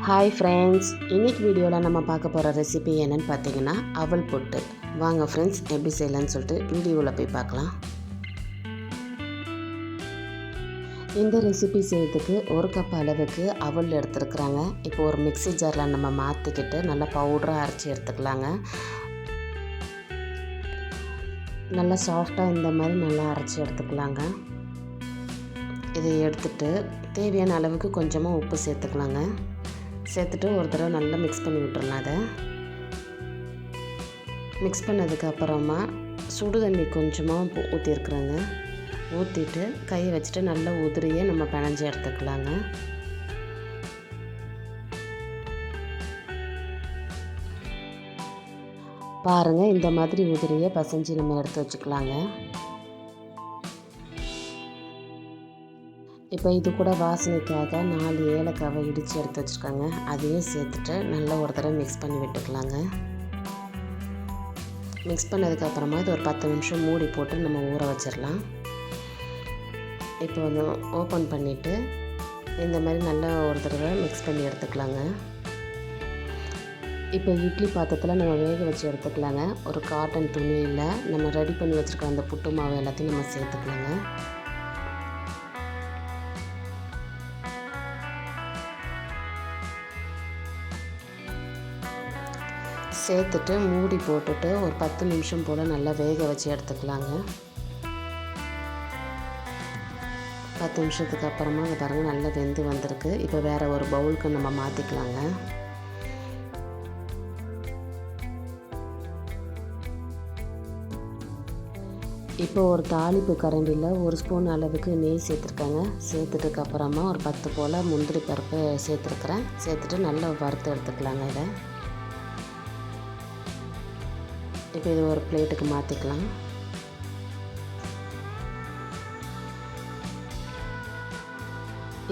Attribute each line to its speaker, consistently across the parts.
Speaker 1: Hi friends இன்னைக்கு வீடியோவில் நம்ம பார்க்க போகிற ரெசிபி என்னன்னு பார்த்தீங்கன்னா அவல் புட்டு. வாங்க ஃப்ரெண்ட்ஸ் எப்படி செய்யலான்னு சொல்லிட்டு வீடியோவில் போய் பார்க்கலாம். இந்த ரெசிபி செய்யறதுக்கு ஒரு கப் அளவுக்கு அவல் எடுத்துருக்குறாங்க. இப்போ ஒரு மிக்சி ஜாரில் நம்ம மாற்றிக்கிட்டு நல்லா பவுடராக அரைச்சி எடுத்துக்கலாங்க. நல்லா சாஃப்டாக இந்த மாதிரி நல்லா அரைச்சி எடுத்துக்கலாங்க. இதை எடுத்துட்டு தேவையான அளவுக்கு கொஞ்சமாக உப்பு சேர்த்துக்கலாங்க. சேர்த்துட்டு ஒரு தடவை நல்லா மிக்ஸ் பண்ணி விட்டுறலாம் அதை. மிக்ஸ் பண்ணதுக்கப்புறமா சுடு தண்ணி கொஞ்சமாக ஊற்றிருக்குறேங்க ஊற்றிட்டு கையை வச்சுட்டு நல்லா உதிரியே நம்ம பிணைஞ்சி எடுத்துக்கலாங்க. பாருங்கள் இந்த மாதிரி உதிரியை பசைஞ்சு நம்ம எடுத்து வச்சுக்கலாங்க. இப்போ இது கூட வாசனைக்காக நாலு ஏலக்காவை இடித்து எடுத்து வச்சுருக்காங்க. அதையும் சேர்த்துட்டு நல்லா ஒரு தடவை மிக்ஸ் பண்ணி விட்டுக்கலாங்க. மிக்ஸ் பண்ணதுக்கப்புறமா இது ஒரு பத்து நிமிஷம் மூடி போட்டு நம்ம ஊற வச்சிடலாம். இப்போ வந்து ஓப்பன் பண்ணிவிட்டு இந்த மாதிரி நல்லா ஒரு தடவை மிக்ஸ் பண்ணி எடுத்துக்கலாங்க. இப்போ இட்லி பாத்திரத்தில் நம்ம வேக வச்சு எடுத்துக்கலாங்க. ஒரு காட்டன் துணியில் நம்ம ரெடி பண்ணி வச்சுருக்க அந்த புட்டு மாவு எல்லாத்தையும் நம்ம சேர்த்துக்கலாங்க. சேர்த்துட்டு மூடி போட்டுட்டு ஒரு பத்து நிமிஷம் போல் நல்லா வேக வச்சு எடுத்துக்கலாங்க. பத்து நிமிஷத்துக்கு அப்புறமா இங்கே பாருங்கள் நல்லா வெந்து வந்திருக்கு. இப்போ வேறு ஒரு பவுலுக்கு நம்ம மாற்றிக்கலாங்க இப்போ ஒரு தாளிப்பு கரண்டியில் ஒரு ஸ்பூன் அளவுக்கு நெய் சேர்த்துருக்காங்க. சேர்த்துட்டுக்கு அப்புறமா ஒரு பத்து போல் முந்திரி பருப்பு சேர்த்துருக்குறேன். சேர்த்துட்டு நல்லா வறுத்து எடுத்துக்கலாங்க இதை. இப்போ இது ஒரு பிளேட்டுக்கு மாற்றிக்கலாம்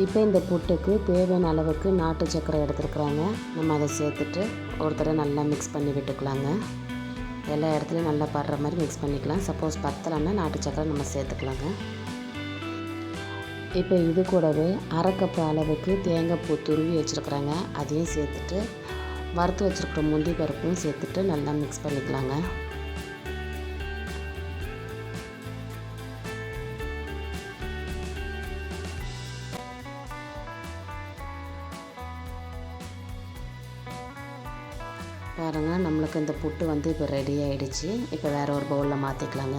Speaker 1: இப்போ இந்த புட்டுக்கு தேவையான அளவுக்கு நாட்டு சர்க்கரை எடுத்துருக்குறாங்க. நம்ம அதை சேர்த்துட்டு ஒருத்தரை நல்லா மிக்ஸ் பண்ணி விட்டுக்கலாங்க. எல்லா இடத்துலையும் நல்லா படுற மாதிரி மிக்ஸ் பண்ணிக்கலாம். சப்போஸ் பத்தலைன்னா நாட்டு சர்க்கரை நம்ம சேர்த்துக்கலாங்க. இப்போ இது கூடவே அரை கப் அளவுக்கு தேங்காய் பூ துருவி வச்சுருக்குறாங்க. அதையும் சேர்த்துட்டு வறுத்து வச்சுருக்கிற முந்தி பருப்பும் சேர்த்துட்டு நல்லா மிக்ஸ் பண்ணிக்கலாங்க. பாருங்கள் நம்மளுக்கு இந்த புட்டு வந்து இப்போ ரெடி ஆகிடுச்சு இப்போ வேறு ஒரு பவுலில் மாற்றிக்கலாங்க